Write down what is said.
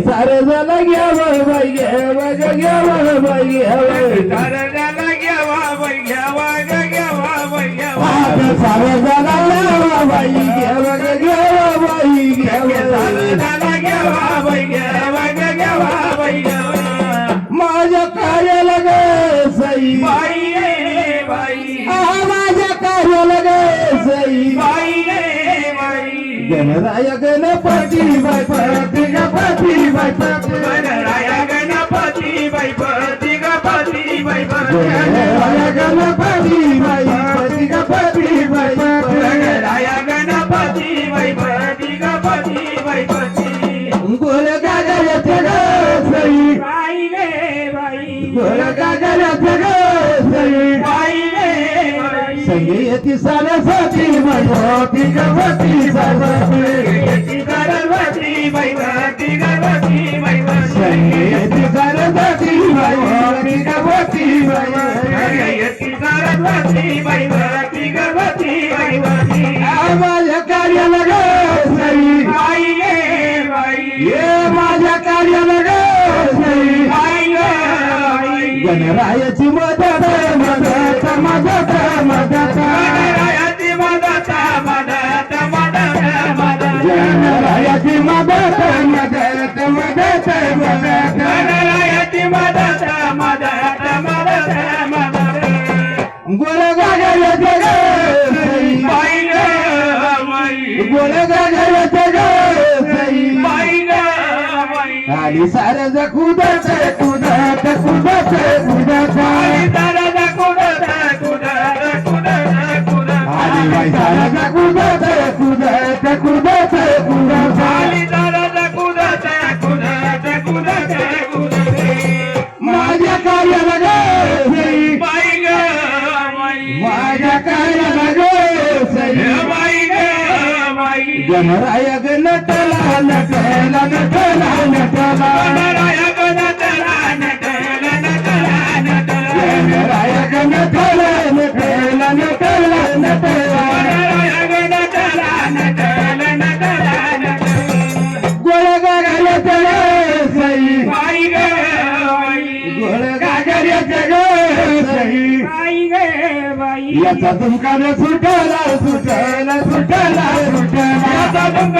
सारे झालं घ्या बाई घ्या बघ घ्या बाई घ्यावा घ्यावा घ्यावा घ्यावा घ्यावा सारं झालं घ्यावा बाई घ्यावा घ्यावा बाई घ्यावा दरजाला घ्यावा बाई घ्यावा घ्यावा बाई घ्यावा माझ्या कार्याला ग सई. बाई बाई. माझ्या कार्याला ग सई. बाई गणराया गणपती बाई पती गणपती बाई पती गणराया गणपती बाई पती गणपती बाई गणराया गणपती बाई पती गणपती बाई पती गणराया गणपती बाई पती गणपती बाई पती गोल गागल्याचे ग सई बाई रे बाई गोल गागल्याचे ग सई बाई रे बाई माझ्या कार्याला ग सई ये माझ्या कार्याला ग सई गणरायाची मदत मदत मदत मदत गणरायाची मदत मदत मदत मदत गणरायाची मदत मदत मदत मदत आणि सारं कुदत कुदत कुदत कुदत आणि दरद कुदत कुदत कुदत कुदत आणि बाई सारं कुदत कुदत कुदत कुदत आणि दरद कुदत कुदत कुदत कुदत माझ्या कार्याला ग सई. बाई ग बाई माझ्या कार्याला ग सई. बाई ग बाई गणराया ग नटला नटला नटला नटला. बाई गे बाई याचा धुमकाला सुटला सुटला सुटला सुटला.